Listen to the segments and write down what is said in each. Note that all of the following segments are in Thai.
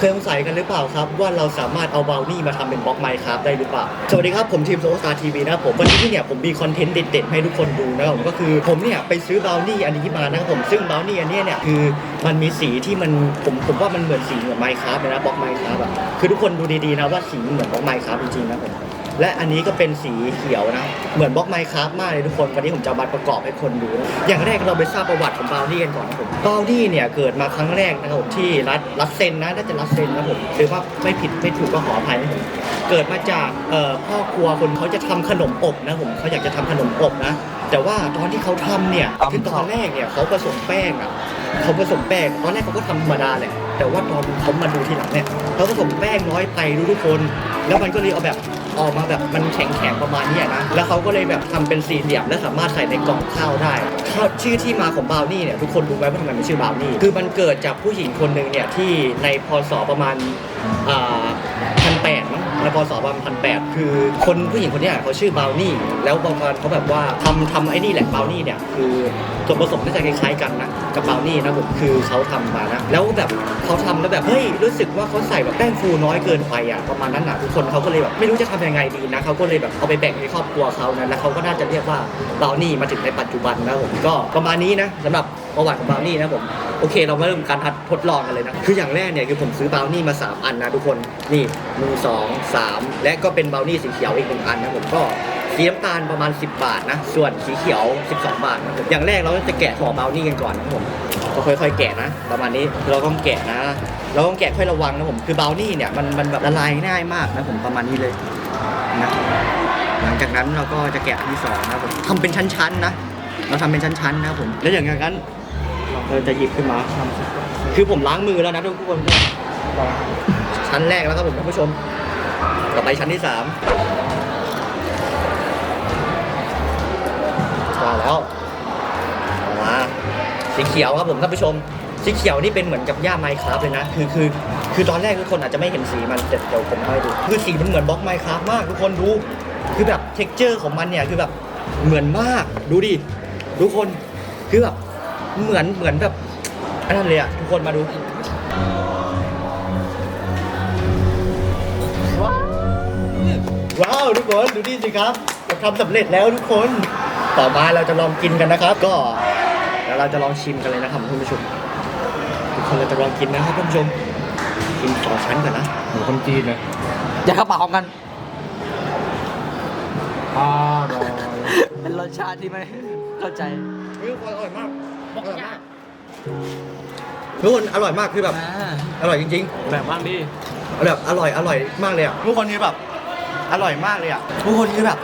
เคยสงสัยกันหรือเปล่าครับ ว่าเราสามารถเอาบาวนี่มาทำเป็นบล็อกไมค์ครับได้หรือเปล่า สวัสดีครับ ผมทีมโซสตาร์ทีวีนะครับผมวันนี้เนี่ยผมมีคอนเทนต์เด็ดๆให้ทุกคนดูนะครับผมก็คือผมเนี่ยไปซื้อบาวนี่อันนี้มานะครับผมซึ่งบาวนี่อันนี้เนี่ยคือมันมีสีที่มันผมผมว่ามันเหมือนสีเหมือนไมค์ครับเลยนะบล็อกไมค์ครับอะคือทุกคนดูดีๆนะว่าสีมันเหมือนบล็อกไมค์ครับจริงๆนะผม และอันนี้ก็เป็นสีเขียวนะ เหมือนบล็อกไมค์ครับมากเลยทุกคน วันนี้ผมจะเอามาประกอบให้คนดูนะอย่างแรกเราไปทราบประวัติของบราวนี่กันก่อนนะผมบราวนี่เนี่ยเกิดมาครั้งแรกนะครับผมที่รัฐรัสเซนนะน่าจะรัสเซนนะผมหรือว่าไม่ผิดไม่ถูกก็ขออภัยนะผมเกิดมาจากเอ่อพ่อครัวคนเขาจะทำขนมอบนะผมเขาอยากจะทำขนมอบนะ แต่ว่าตอนที่เขาทำเนี่ยคือตอนแรกเนี่ยเขาผสมแป้งอะเขาผสมแป้งตอนแรกเขาก็ทำธรรมดาแหละแต่ว่าตอนเขามาดูทีหลังเนี่ยเขาผสมแป้งน้อยไปรู้ทุกคน แล้วมันก็เลยเอาแบบ ออกมาแบบมันแข็งๆประมาณนี้นะ แล้วเขาก็เลยแบบทำเป็นสี่เหลี่ยมและสามารถใส่ในกล่องข้าวได้ข้าวชื่อที่มาของบาวนี่เนี่ยทุกคนรู้ไหมว่าทำไมมันชื่อบาวนี่ คือมันเกิดจากผู้หญิงคนหนึ่งเนี่ยที่ในพศประมาณอ่าพันแปดมั้งในพศประมาณพันแปดคือคนผู้หญิงคนนี้เขาชื่อบราวนี่แล้วบางวันเขาแบบว่าทำทำไอ้นี่แหละบราวนี่เนี่ยคือส่วนผสมน่าจะคล้ายๆกันนะกับบราวนี่นะผมคือเขาทำมานะแล้วแบบเขาทำแล้วแบบเฮ้ยรู้สึกว่าเขาใส่แบบแป้งฟูน้อยเกินไปอะประมาณนั้นอะทุกคนเขาก็เลยแบบไม่รู้จะทำยังไงดีนะเขาก็เลยแบบเอาไปแบ่งในครอบครัวเขานะแล้วเขาก็น่าจะเรียกว่าบราวนี่มาถึงในปัจจุบันนะผมก็ประมาณนี้นะสำหรับประวัติของบราวนี่นะผมโอเค เรามาเริ่มการทดลองกันเลยนะ คืออย่างแรกเนี่ยคือผมซื้อบราวนี่มาสามอันนะทุกคนนี่หนึ่งสองสามและก็เป็นบราวนี่สีเขียวอีกหนึ่งอันนะผมก็สีน้ำตาลประมาณ 10 บาทนะ ส่วนสีเขียว 12 บาทนะผมอย่างแรกเราจะแกะห่อบราวนี่กันก่อนนะผมก็ค่อยๆแกะนะ ประมาณนี้เราต้องแกะนะ เราต้องแกะค่อยระวังนะผมคือบราวนี่เนี่ยมันมันแบบละลายง่ายมากนะผมประมาณนี้เลยนะหลังจากนั้นเราก็จะแกะที่สองนะผมทำเป็นชั้นๆนะเราทำเป็นชั้นๆนะผม แล้วอย่างนั้น เราจะหยิบขึ้นมา คือผมล้างมือแล้วนะทุกคน ชั้นแรกแล้วครับผมท่านผู้ชม ต่อไปชั้นที่สามมาแล้วมาสีเขียวครับผมท่านผู้ชม สีเขียวนี่เป็นเหมือนกับหญ้าไมค์ครับเลยนะ คือคือคือตอนแรกทุกคนอาจจะไม่เห็นสีมันเดี๋ยวผมให้ดู คือสีมันเหมือนบล็อกไมค์ครับมากทุกคนดู คือแบบเท็กเจอร์ของมันเนี่ยคือแบบเหมือนมาก ดูดิ ทุกคน คือแบบ เหมือนเหมือนแบบอันนั้นเลยอะทุกคนมาดูว้าวทุกคนดูดิสิครับเราทำสำเร็จแล้วทุกคน ต่อมาเราจะลองกินกันนะครับ ก็เดี๋ยวเราจะลองชิมกันเลยนะครับท่านผู้ชมทุกคนเราจะลองกินนะครับท่านผู้ชมกินสองชั้นก่อนนะหมูคนจีนนะอย่าเข้าปากพร้อมกันอร่อยเป็นรสชาติที่ไม่เข้าใจเฮ้ยอร่อยมาก อร่อยมากทุกคนอร่อยมากคือแบบ อร่อยจริงแบบบ้างดิๆแบบอร่อยอร่อยมากเลยอะทุกคนคือแบบ อร่อยมากเลยอะทุกคนคือแบบ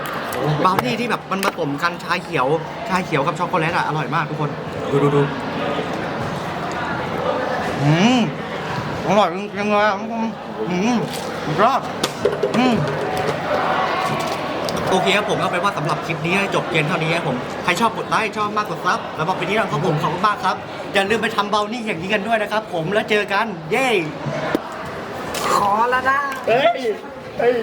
บราวนี่ที่แบบมันผสมกันชาเขียว ชาเขียวกับช็อกโกแลตอะอร่อยมากทุกคน ดูดูดูอืมอร่อยจริงๆเลยอะทุกคนอืมสุดยอดอืม โอเคครับผมเอาเป็นว่าสำหรับคลิปนี้ให้จบเพียงเท่านี้ครับผมใครชอบกดไลค์ชอบมากกดซับแล้วบอกไปที่เราครับผมขอบคุณมากครับ อย่าลืมไปทำเบลนี่อย่างนี้กันด้วยนะครับ ผมแล้วเจอกัน เย้ขอแล้วนะเฮ้ยเฮ้ย